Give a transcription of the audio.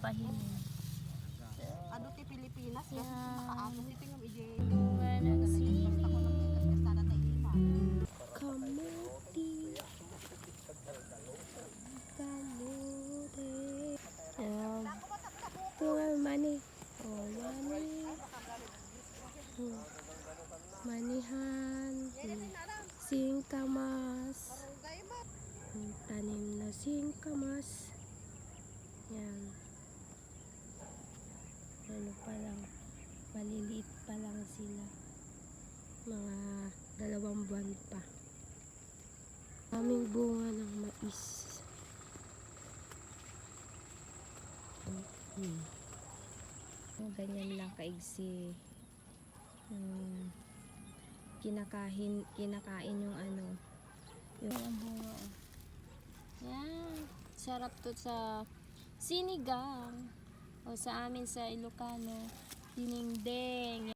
pahingi. Ado ti Pilipinas, yeah. Oh, Manihan. Singkamas. Tanim na. Ano pa lang. Maliliit pa lang sila mga dalawang buwan pa. Aming bunga ng mais. Hmm. Ganyan lang kaigsi. Hmm. Kinakain, kinakain yung ano. Yung bunga. Yan. Sarap to sa sinigang. O sa amin sa Ilocano. Dinengdeng.